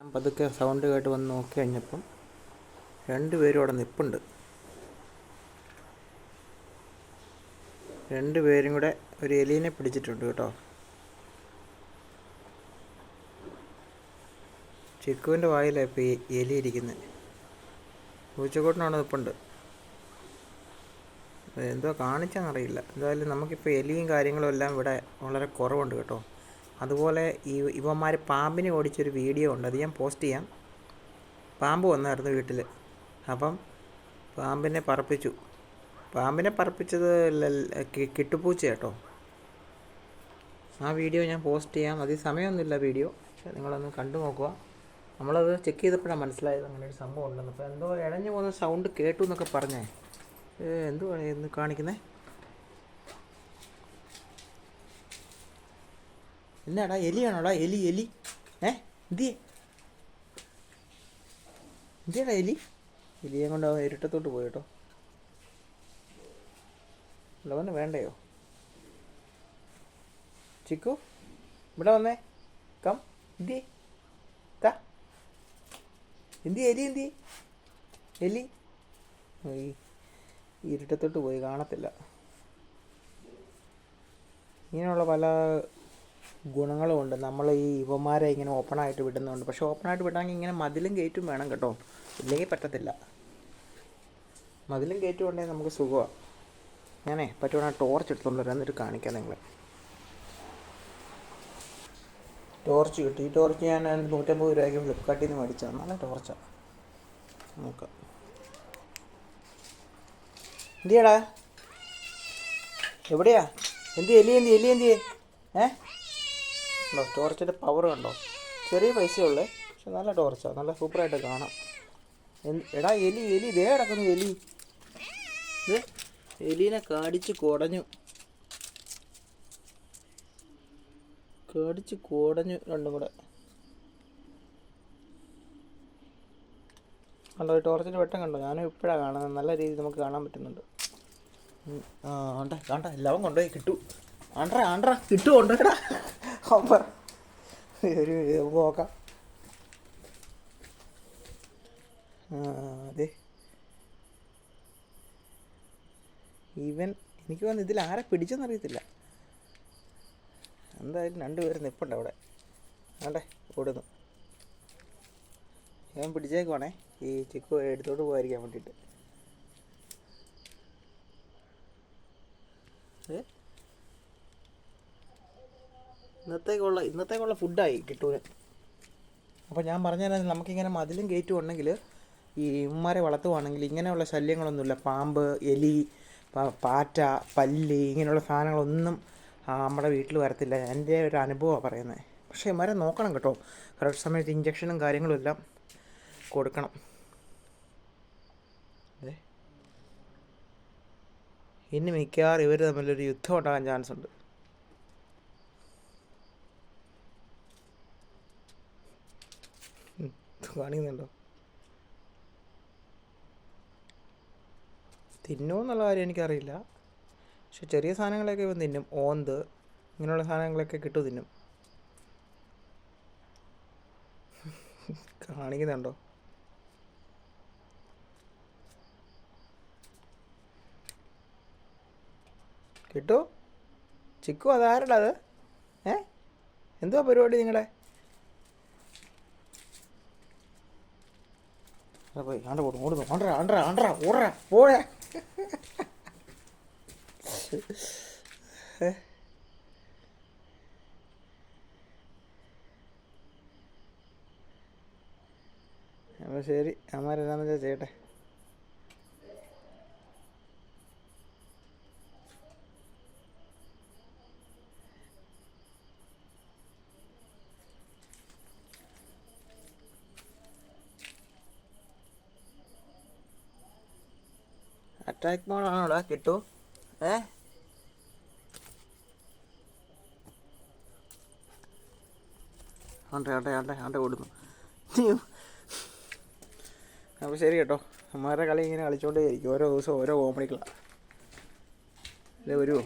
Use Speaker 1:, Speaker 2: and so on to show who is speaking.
Speaker 1: ഞാൻ പതുക്കെ സൗണ്ട് കേട്ട് വന്ന് നോക്കി കഴിഞ്ഞപ്പം രണ്ടുപേരും അവിടെ നിൽപ്പുണ്ട് രണ്ടുപേരും കൂടെ ഒരു എലീനെ പിടിച്ചിട്ടുണ്ട് കേട്ടോ. ചിക്കുവിന്റെ വായിലാണ് ഇപ്പോൾ ഈ എലി ഇരിക്കുന്നത് പൂച്ചക്കോട്ടിനവിടെ നിൽപ്പുണ്ട് എന്തോ കാണിച്ചാന്നറിയില്ല. എന്തായാലും നമുക്കിപ്പോൾ എലിയും കാര്യങ്ങളും എല്ലാം ഇവിടെ വളരെ കുറവുണ്ട് കേട്ടോ. അതുപോലെ ഈ ഇവന്മാർ പാമ്പിനെ ഓടിച്ചൊരു വീഡിയോ ഉണ്ട് അത് ഞാൻ പോസ്റ്റ് ചെയ്യാം. പാമ്പ് വന്നായിരുന്നു വീട്ടിൽ അപ്പം പാമ്പിനെ പറപ്പിച്ചു. പാമ്പിനെ പറപ്പിച്ചത് കിട്ടുപൂച്ച കേട്ടോ. ആ വീഡിയോ ഞാൻ പോസ്റ്റ് ചെയ്യാം. അതിൽ സമയമൊന്നുമില്ല വീഡിയോ. പക്ഷേ നിങ്ങളൊന്ന് കണ്ടു നോക്കുക. നമ്മളത് ചെക്ക് ചെയ്തപ്പോഴാണ് മനസ്സിലായത് അങ്ങനെ ഒരു സംഭവം ഉണ്ടെന്ന്. അപ്പോൾ എന്തോ ഇഴഞ്ഞു പോകുന്ന സൗണ്ട് കേട്ടു എന്നൊക്കെ പറഞ്ഞേ. എന്തുവാണ് ഇന്ന് കാണിക്കുന്നത് എന്നാടാ എലിയാണോടാ എലി എലി ഏ എന്തിയേ എന്തിയാടാ എലി എലിയെ കൊണ്ട് അവൻ ഇരുട്ടത്തോട്ട് പോയി കേട്ടോ ഉള്ളവന് വേണ്ടയോ ചിക്കു ഇവിടെ വന്നേ കം എന്തി താ എന്തി എലി എന്തി എലി ഇരുട്ടത്തോട്ട് പോയി കാണത്തില്ല ഇങ്ങനെയുള്ള പല ഗുണങ്ങളുമുണ്ട്. നമ്മൾ ഈ ഇവന്മാരെ ഇങ്ങനെ ഓപ്പണായിട്ട് വിടുന്നുണ്ട്. പക്ഷെ ഓപ്പണായിട്ട് വിടണമെങ്കിൽ ഇങ്ങനെ മതിലും ഗേറ്റും വേണം കേട്ടോ. ഇല്ലെങ്കിൽ പറ്റത്തില്ല. മതിലും ഗേറ്റും ഉണ്ടെങ്കിൽ നമുക്ക് സുഖമാണ് ഞാനേ പറ്റുവാണെങ്കിൽ ടോർച്ച് എടുത്തോണ്ട് വരാം എന്നിട്ട് കാണിക്കാം നിങ്ങൾ ടോർച്ച് കിട്ടി. ഈ ടോർച്ച് ഞാൻ നൂറ്റമ്പത് രൂപയ്ക്ക് ഫ്ലിപ്കാർട്ടിൽ നിന്ന് മേടിച്ചാൽ നല്ല ടോർച്ചാണ് നോക്കാം എന്തിയാടാ? എവിടെയാ? എന്തി എലി എന്തി എലി എന്തി ഏ? ഉണ്ടോ? ടോർച്ചിന്റെ പവർ കണ്ടോ ചെറിയ പൈസയുള്ളേ. പക്ഷെ നല്ല ടോർച്ചാണ് നല്ല സൂപ്പറായിട്ട് കാണാം. എടാ എലി എലി. ദേ കിടക്കുന്നു എലി. എലിനെ കാടിച്ച് കുടഞ്ഞു. കാടിച്ച് കുടഞ്ഞു രണ്ടും കൂടെ. കണ്ടോ ടോർച്ചിന്റെ വെട്ടം കണ്ടോ? ഞാനും ഇപ്പോഴാണ് കാണുന്നത്. നല്ല രീതിയിൽ നമുക്ക് കാണാൻ പറ്റുന്നുണ്ട്. ആ ഉണ്ട് കണ്ട എല്ലാവരും കൊണ്ടുപോയി. കിട്ടു. ആണ്ട്ര ആണ്ട്ര. കിട്ടു കൊണ്ടുപോയിടാ അപ്പ ഒരു നോക്കാം അതെ. ഈവൻ എനിക്ക് വന്ന് ഇതിൽ ആരെ പിടിച്ചെന്നറിയത്തില്ല എന്തായാലും രണ്ടുപേരും നിൽപ്പുണ്ട് അവിടെ. ആണ്ടേ ഓടുന്നു. ഞാൻ പിടിച്ചേക്കുവാണേ. ഈ ചിക്കു എടുത്തോട്ട് പോകാതിരിക്കാൻ വേണ്ടിയിട്ട് ഏ ഇന്നത്തേക്കുള്ള ഇന്നത്തേക്കുള്ള ഫുഡായി കിട്ടൂന്. അപ്പോൾ ഞാൻ പറഞ്ഞുതരാം നമുക്കിങ്ങനെ മതിലും ഗേറ്റും ഉണ്ടെങ്കിൽ ഈ ഉമ്മാരെ വളർത്തുവാണെങ്കിൽ ഇങ്ങനെയുള്ള ശല്യങ്ങളൊന്നുമില്ല. പാമ്പ് എലി പാറ്റ പല്ലി ഇങ്ങനെയുള്ള സാധനങ്ങളൊന്നും നമ്മുടെ വീട്ടിൽ വരത്തില്ല. എന്റെ ഒരു അനുഭവമാണ് പറയുന്നത്. പക്ഷേ ഇമാരെ നോക്കണം കേട്ടോ. കറക്റ്റ് സമയത്ത് ഇഞ്ചക്ഷനും കാര്യങ്ങളും എല്ലാം കൊടുക്കണം. ഇനി മിക്കവാറും ഇവർ തമ്മിലൊരു യുദ്ധം ഉണ്ടാകാൻ ചാൻസ് ഉണ്ട് ഉം, ഇത് കാണിക്കുന്നുണ്ടോ? തിന്നോ എന്നുള്ള കാര്യം എനിക്കറിയില്ല. പക്ഷെ ചെറിയ സാധനങ്ങളൊക്കെ ഇവൻ തിന്നും. ഓന്ത് ഇങ്ങനെയുള്ള സാധനങ്ങളൊക്കെ കിട്ടു തിന്നും. കാണിക്കുന്നുണ്ടോ? കിട്ടു? ചിക്കു അതാരടാ അത്? ഏ? എന്തുവാ പരിപാടി നിങ്ങളുടെ പോയി ആണ്ട പോടും ഓടുന്നു ആണ്ടറ ആണ്ടറ ആണ്ടറ ഓടറ പോഴേ അപ്പോൾ ശരി അമ്മാരെന്താണെന്ന് വെച്ചാൽ ചെയ്യട്ടെ അറ്റാക്ക് മോഡാണോടാ കിട്ടൂ. ഏ? ആണ്ടെ ആണ്ടെ ആണ്ടെ ആണ്ടെ ഓടുന്നു. അപ്പോൾ ശരി കേട്ടോ. അമ്മമാരുടെ കളി ഇങ്ങനെ കളിച്ചോണ്ടേ ഇരിക്കും. ഓരോ ദിവസം ഓരോ കോമഡികളാണ് ഇത് വരുമോ